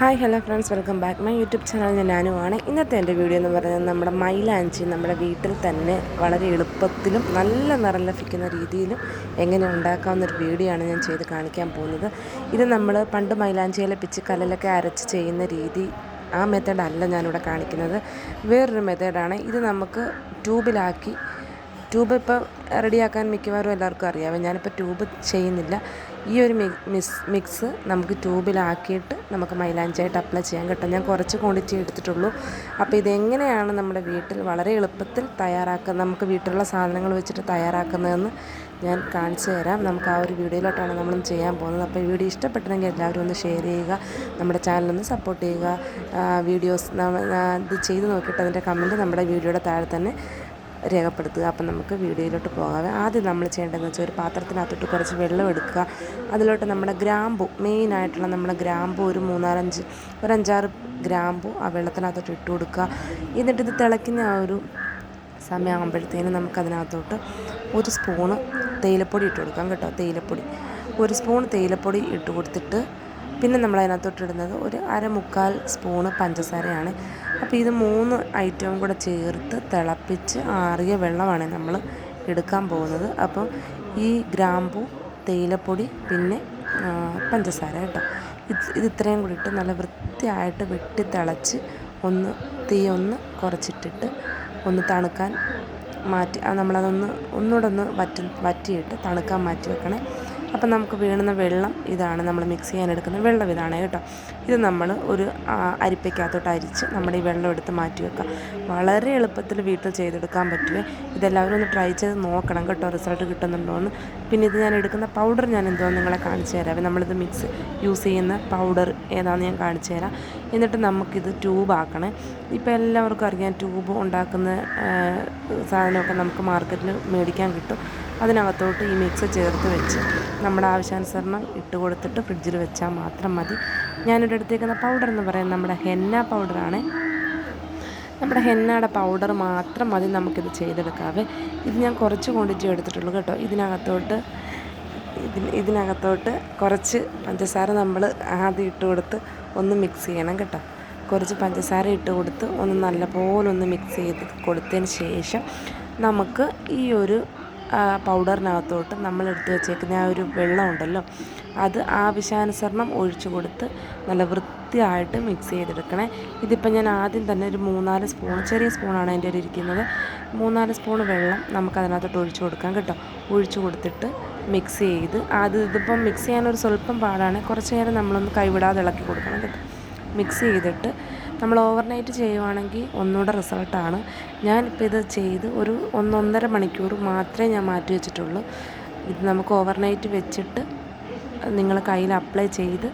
Hi hello friends welcome back my YouTube channel ഞാൻ നാനുവാണ് ഇന്നത്തെ എന്റെ വീഡിയോ എന്ന് പറയുന്നത് നമ്മുടെ മൈലാഞ്ചി നമ്മുടെ വീട്ടിൽ തന്നെ വളരെ എളുപ്പത്തിലും നല്ല നിറം ലഭിക്കുന്ന രീതിയിലും എങ്ങനെ ഉണ്ടാക്കാവുന്നൊരു വീഡിയോ ആണ് ഞാൻ ചെയ്ത് കാണിക്കാൻ പോകുന്നത്. ഇത് നമ്മൾ പണ്ട് മൈലാഞ്ചിയിലെ പിച്ച് കല്ലിലൊക്കെ അരച്ച് ചെയ്യുന്ന രീതി ആ മെത്തേഡല്ല ഞാനിവിടെ കാണിക്കുന്നത്. വേറൊരു മെത്തേഡാണ് ഇത് നമുക്ക് ട്യൂബിലാക്കി ട്യൂബ് ഇപ്പോൾ റെഡിയാക്കാൻ മിക്കവാറും എല്ലാവർക്കും അറിയാം. ഞാനിപ്പോൾ ട്യൂബ് ചെയ്യുന്നില്ല. ഈ ഒരു മിക്സ് മിക്സ് നമുക്ക് ട്യൂബിലാക്കിയിട്ട് നമുക്ക് മൈലാഞ്ചായിട്ട് അപ്ലൈ ചെയ്യാൻ കിട്ടും. ഞാൻ കുറച്ച് ക്വാണ്ടിറ്റി എടുത്തിട്ടുള്ളൂ. അപ്പോൾ ഇതെങ്ങനെയാണ് നമ്മുടെ വീട്ടിൽ വളരെ എളുപ്പത്തിൽ തയ്യാറാക്കുക നമുക്ക് വീട്ടിലുള്ള സാധനങ്ങൾ വെച്ചിട്ട് തയ്യാറാക്കുന്നതെന്ന് ഞാൻ കാണിച്ചു തരാം. നമുക്ക് ആ ഒരു വീഡിയോയിലോട്ടാണ് നമ്മളും ചെയ്യാൻ പോകുന്നത്. അപ്പോൾ വീഡിയോ ഇഷ്ടപ്പെട്ടെങ്കിൽ എല്ലാവരും ഒന്ന് ഷെയർ ചെയ്യുക നമ്മുടെ ചാനലൊന്ന് സപ്പോർട്ട് ചെയ്യുക. വീഡിയോസ് ഇത് ചെയ്ത് നോക്കിയിട്ട് അതിന്റെ കമന്റ് നമ്മുടെ വീഡിയോയുടെ താഴെ തന്നെ രേഖപ്പെടുത്തുക. അപ്പം നമുക്ക് വീഡിയോയിലോട്ട് പോകാം. ആദ്യം നമ്മൾ ചെയ്യേണ്ടതെന്ന് വെച്ചാൽ ഒരു പാത്രത്തിനകത്തോട്ട് കുറച്ച് വെള്ളം എടുക്കുക. അതിലോട്ട് നമ്മുടെ ഗ്രാമ്പു മെയിനായിട്ടുള്ള നമ്മുടെ ഗ്രാമ്പു ഒരു മൂന്നാലഞ്ച് ഒരു അഞ്ചാറ് ഗ്രാമ്പു ആ വെള്ളത്തിനകത്തോട്ട് ഇട്ട് കൊടുക്കുക. എന്നിട്ട് ഇത് തിളയ്ക്കുന്ന ആ ഒരു സമയമാകുമ്പോഴത്തേനും നമുക്കതിനകത്തോട്ട് ഒരു സ്പൂണ് തേയിലപ്പൊടി ഇട്ട് കൊടുക്കാം കേട്ടോ. തേയിലപ്പൊടി. ഒരു സ്പൂൺ തേയിലപ്പൊടി ഇട്ട് കൊടുത്തിട്ട് പിന്നെ നമ്മൾ അതിനകത്തോട്ടിടുന്നത് ഒരു അര മുക്കാൽ സ്പൂണ് പഞ്ചസാരയാണ്. അപ്പോൾ ഇത് മൂന്ന് ഐറ്റവും കൂടെ ചേർത്ത് തിളപ്പിച്ച് ആറിയ വെള്ളമാണ് നമ്മൾ എടുക്കാൻ പോകുന്നത്. അപ്പോൾ ഈ ഗ്രാമ്പു തേയിലപ്പൊടി പിന്നെ പഞ്ചസാര കേട്ടോ. ഇത് ഇത് ഇത്രയും കൂടി ഇട്ട് നല്ല വൃത്തിയായിട്ട് വെട്ടി തിളച്ച് ഒന്ന് തീ ഒന്ന് കുറച്ചിട്ടിട്ട് ഒന്ന് തണുക്കാൻ മാറ്റി നമ്മളതൊന്ന് ഒന്നുകൂടെ ഒന്ന് വറ്റി വറ്റിയിട്ട് തണുക്കാൻ മാറ്റി വെക്കണേ. അപ്പം നമുക്ക് വീണുന്ന വെള്ളം ഇതാണ് നമ്മൾ മിക്സ് ചെയ്യാൻ എടുക്കുന്ന വെള്ളം ഇതാണ് കേട്ടോ. ഇത് നമ്മൾ ഒരു അരിപ്പയ്ക്കകത്തോട്ട് അരിച്ച് നമ്മുടെ ഈ വെള്ളം എടുത്ത് മാറ്റി വെക്കുക. വളരെ എളുപ്പത്തിൽ വീട്ടിൽ ചെയ്തെടുക്കാൻ പറ്റുമേ ഇതെല്ലാവരും ഒന്ന് ട്രൈ ചെയ്ത് നോക്കണം കേട്ടോ. റിസൾട്ട് കിട്ടുന്നുണ്ടോ എന്ന്. പിന്നെ ഇത് ഞാൻ എടുക്കുന്ന പൗഡർ ഞാൻ എന്തോ നിങ്ങളെ കാണിച്ചു തരാം. നമ്മളിത് മിക്സ് യൂസ് ചെയ്യുന്ന പൗഡർ ഏതാണെന്ന് ഞാൻ കാണിച്ചു തരാം. എന്നിട്ട് നമുക്കിത് ട്യൂബ് ആക്കണേ. ഇപ്പോൾ എല്ലാവർക്കും അറിയാം ട്യൂബ് ഉണ്ടാക്കുന്ന സാധനമൊക്കെ നമുക്ക് മാർക്കറ്റിൽ മേടിക്കാൻ കിട്ടും. അതിനകത്തോട്ട് ഈ മിക്സ് ചേർത്ത് വെച്ച് നമ്മുടെ ആവശ്യാനുസരണം ഇട്ട് കൊടുത്തിട്ട് ഫ്രിഡ്ജിൽ വെച്ചാൽ മാത്രം മതി. ഞാനിവിടെ എടുത്തേക്കുന്ന പൗഡർ എന്ന് പറയുന്നത് നമ്മുടെ ഹെന്ന പൗഡറാണ് നമ്മുടെ ഹെന്നയുടെ പൗഡർ മാത്രം മതി നമുക്കിത് ചെയ്തെടുക്കാവേ ഇത് ഞാൻ കുറച്ച് ക്വാണ്ടിറ്റി എടുത്തിട്ടുള്ളൂ കേട്ടോ. ഇതിനകത്തോട്ട് ഇതിന് ഇതിനകത്തോട്ട് കുറച്ച് പഞ്ചസാര നമ്മൾ ആദ്യം ഇട്ട് കൊടുത്ത് ഒന്ന് മിക്സ് ചെയ്യണം കേട്ടോ. കുറച്ച് പഞ്ചസാര ഇട്ട് കൊടുത്ത് ഒന്ന് നല്ലപോലെ ഒന്ന് മിക്സ് ചെയ്ത് കൊടുത്തതിന് ശേഷം നമുക്ക് ഈ ഒരു പൗഡറിനകത്തോട്ട് നമ്മൾ എടുത്ത് വെച്ചേക്കുന്ന ആ ഒരു വെള്ളം ഉണ്ടല്ലോ അത് ആവശ്യാനുസരണം ഒഴിച്ചു കൊടുത്ത് നല്ല വൃത്തിയായിട്ട് മിക്സ് ചെയ്തെടുക്കണേ. ഇതിപ്പോൾ ഞാൻ ആദ്യം തന്നെ ഒരു മൂന്നാൽ സ്പൂൺ ചെറിയ സ്പൂണാണ് എന്റെ ഇരിക്കുന്നത്. മൂന്നാൽ സ്പൂൺ വെള്ളം നമുക്കതിനകത്തോട്ട് ഒഴിച്ചു കൊടുക്കാം കേട്ടോ. ഒഴിച്ചു കൊടുത്തിട്ട് മിക്സ് ചെയ്ത് അത് ഇതിപ്പം മിക്സ് ചെയ്യാനൊരു സ്വല്പം പാടാണ്. കുറച്ച് നേരം നമ്മളൊന്ന് കൈവിടാതെ ഇളക്കി കൊടുക്കണം കേട്ടോ. മിക്സ് ചെയ്തിട്ട് നമ്മൾ ഓവർനൈറ്റ് ചെയ്യുവാണെങ്കിൽ ഒന്നുകൂടെ റിസൾട്ടാണ്. ഞാനിപ്പോൾ ഇത് ചെയ്ത് ഒരു ഒന്നൊന്നര മണിക്കൂർ മാത്രമേ ഞാൻ മാറ്റി വെച്ചിട്ടുള്ളൂ. ഇത് നമുക്ക് ഓവർനൈറ്റ് വെച്ചിട്ട് നിങ്ങൾ കയ്യിൽ അപ്ലൈ ചെയ്ത്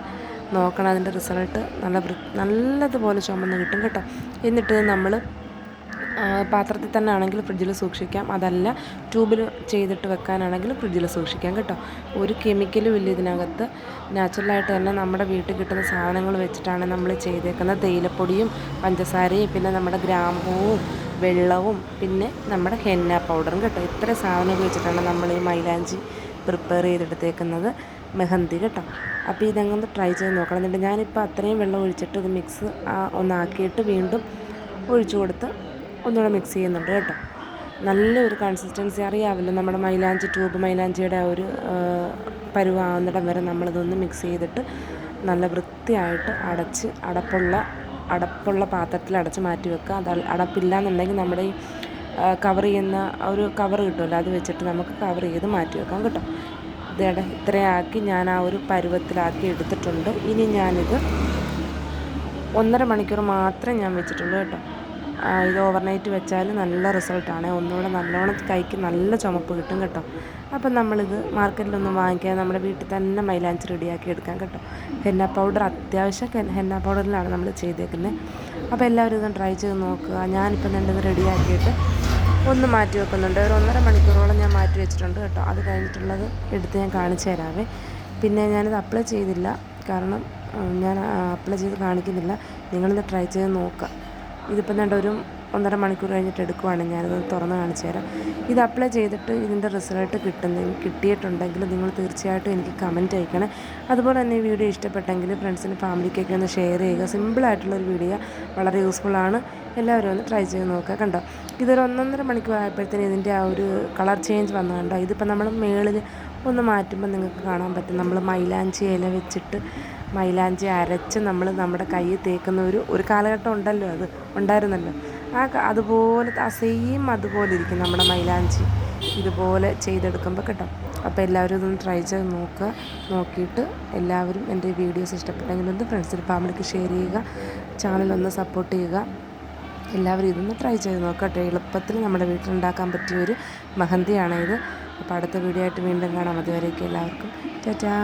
നോക്കണം അതിന്റെ റിസൾട്ട്. നല്ല നല്ലതുപോലെ ചുമന്ന് കിട്ടും കേട്ടോ. എന്നിട്ട് നമ്മൾ പാത്രത്തിൽ തന്നെ ആണെങ്കിൽ ഫ്രിഡ്ജിൽ സൂക്ഷിക്കാം. അതല്ല ട്യൂബിൽ ചെയ്തിട്ട് വെക്കാനാണെങ്കിൽ ഫ്രിഡ്ജിൽ സൂക്ഷിക്കാം കേട്ടോ. ഒരു കെമിക്കലും ഇല്ല ഇതിനകത്ത്. നാച്ചുറലായിട്ട് തന്നെ നമ്മുടെ വീട്ടിൽ കിട്ടുന്ന സാധനങ്ങൾ വെച്ചിട്ടാണ് നമ്മൾ ചെയ്തേക്കുന്നത് തേയിലപ്പൊടിയും പഞ്ചസാരയും പിന്നെ നമ്മുടെ ഗ്രാമ്പൂവും വെള്ളവും പിന്നെ നമ്മുടെ ഹെന്ന പൗഡറും കേട്ടോ. ഇത്ര സാധനം ഉപയോഗിച്ചിട്ടാണ് നമ്മൾ ഈ മൈലാഞ്ചി പ്രിപ്പയർ ചെയ്തെടുത്തേക്കുന്നത്. മെഹന്തി കേട്ടോ. അപ്പോൾ ഇതങ്ങനെ ട്രൈ ചെയ്ത് നോക്കണം. എന്നിട്ട് ഞാനിപ്പോൾ അത്രയും വെള്ളം ഒഴിച്ചിട്ട് ഇത് മിക്സ് ഒന്നാക്കിയിട്ട് വീണ്ടും ഒഴിച്ചു കൊടുത്ത് ഒന്നുകൂടെ മിക്സ് ചെയ്യുന്നുണ്ട് കേട്ടോ. നല്ലൊരു കൺസിസ്റ്റൻസി അറിയാമല്ലോ നമ്മുടെ മൈലാഞ്ചി ട്യൂബ് മൈലാഞ്ചിയുടെ ആ ഒരു പരുവാകുന്നിടം വരെ നമ്മളിതൊന്ന് മിക്സ് ചെയ്തിട്ട് നല്ല വൃത്തിയായിട്ട് അടച്ച് അടപ്പുള്ള അടപ്പുള്ള പാത്രത്തിൽ അടച്ച് മാറ്റി വെക്കുക. അത് അടപ്പില്ല എന്നുണ്ടെങ്കിൽ നമ്മുടെ ഈ കവർ ചെയ്യുന്ന ഒരു കവർ കിട്ടുമല്ലോ? അത് വെച്ചിട്ട് നമുക്ക് കവർ ചെയ്ത് മാറ്റി വെക്കാം കേട്ടോ. ഇതേടെ ഇത്രയാക്കി ഞാൻ ആ ഒരു പരുവത്തിലാക്കി എടുത്തിട്ടുണ്ട്. ഇനി ഞാനിത് ഒന്നര മണിക്കൂർ മാത്രമേ ഞാൻ വെച്ചിട്ടുള്ളൂ കേട്ടോ. ഇത് ഓവർനൈറ്റ് വെച്ചാൽ നല്ല റിസൾട്ടാണ്. ഒന്നുകൂടെ നല്ലോണം കൈക്ക് നല്ല ചുമപ്പ് കിട്ടും കേട്ടോ. അപ്പം നമ്മളിത് മാർക്കറ്റിലൊന്നും വാങ്ങിക്കാതെ നമ്മുടെ വീട്ടിൽ തന്നെ മൈലാഞ്ചി റെഡിയാക്കി എടുക്കാം കേട്ടോ. ഹെന്ന പൗഡർ അത്യാവശ്യം ഹെന്ന പൗഡറിലാണ് നമ്മൾ ചെയ്തേക്കുന്നത് അപ്പോൾ എല്ലാവരും ഇതൊന്ന് ട്രൈ ചെയ്ത് നോക്കുക. ഞാനിപ്പം രണ്ടിത് റെഡിയാക്കിയിട്ട് ഒന്ന് മാറ്റി വെക്കുന്നുണ്ട്. ഒരു ഒന്നര മണിക്കൂറോളം ഞാൻ മാറ്റി വെച്ചിട്ടുണ്ട് കേട്ടോ. അത് കഴിഞ്ഞിട്ടുള്ളത് എടുത്ത് ഞാൻ കാണിച്ചു തരാവേ. പിന്നെ ഞാനിത് അപ്ലൈ ചെയ്തില്ല. കാരണം ഞാൻ അപ്ലൈ ചെയ്ത് കാണിക്കുന്നില്ല. നിങ്ങളിത് ട്രൈ ചെയ്ത് നോക്കുക. ഇതിപ്പം വേണ്ട ഒരു ഒന്നര മണിക്കൂർ കഴിഞ്ഞിട്ട് എടുക്കുവാണ്. ഞാനിത് തുറന്ന് കാണിച്ചു തരാം. ഇത് അപ്ലൈ ചെയ്തിട്ട് ഇതിന്റെ റിസൾട്ട് കിട്ടുന്ന കിട്ടിയിട്ടുണ്ടെങ്കിൽ നിങ്ങൾ തീർച്ചയായിട്ടും എനിക്ക് കമന്റ് അയക്കണം. അതുപോലെ തന്നെ ഈ വീഡിയോ ഇഷ്ടപ്പെട്ടെങ്കിൽ ഫ്രണ്ട്സിന് ഫാമിലിക്കൊക്കെ ഒന്ന് ഷെയർ ചെയ്യുക. സിമ്പിളായിട്ടുള്ളൊരു വീഡിയോ വളരെ യൂസ്ഫുള്ളാണ്. എല്ലാവരും ഒന്ന് ട്രൈ ചെയ്ത് നോക്കുക കണ്ടോ. ഇതൊരു ഒന്നൊന്നര മണിക്കൂർ ആയപ്പോഴത്തേന് ഇതിന്റെ ആ ഒരു കളർ ചേഞ്ച് വന്നു കണ്ടോ. ഇതിപ്പോൾ നമ്മൾ മേളിൽ ഒന്ന് മാറ്റുമ്പോൾ നിങ്ങൾക്ക് കാണാൻ പറ്റും. നമ്മൾ മൈലാഞ്ചി ഇല വെച്ചിട്ട് മൈലാഞ്ചി അരച്ച് നമ്മൾ നമ്മുടെ കയ്യിൽ തേക്കുന്ന ഒരു ഒരു കാലഘട്ടം ഉണ്ടല്ലോ അത് ഉണ്ടായിരുന്നല്ലോ. ആ അതുപോലെ ആ സെയിം അതുപോലെ ഇരിക്കും നമ്മുടെ മൈലാഞ്ചി ഇതുപോലെ ചെയ്തെടുക്കുമ്പോൾ കിട്ടും. അപ്പോൾ എല്ലാവരും ഇതൊന്ന് ട്രൈ ചെയ്ത് നോക്കുക. നോക്കിയിട്ട് എല്ലാവരും എന്റെ വീഡിയോസ് ഇഷ്ടപ്പെട്ടെങ്കിൽ ഒന്ന് ഫ്രണ്ട്സിന് ഫാമിലിക്ക് ഷെയർ ചെയ്യുക. ചാനലൊന്ന് സപ്പോർട്ട് ചെയ്യുക. എല്ലാവരും ഇതൊന്ന് ട്രൈ ചെയ്ത് നോക്കട്ടെ എളുപ്പത്തിൽ നമ്മുടെ വീട്ടിലുണ്ടാക്കാൻ പറ്റിയ ഒരു മഹന്തിയാണ് ഇത് അപ്പോൾ അടുത്ത വീഡിയോ ആയിട്ട് വീണ്ടും കാണാം. അതുവരേക്കും എല്ലാവർക്കും. ടാറ്റാ.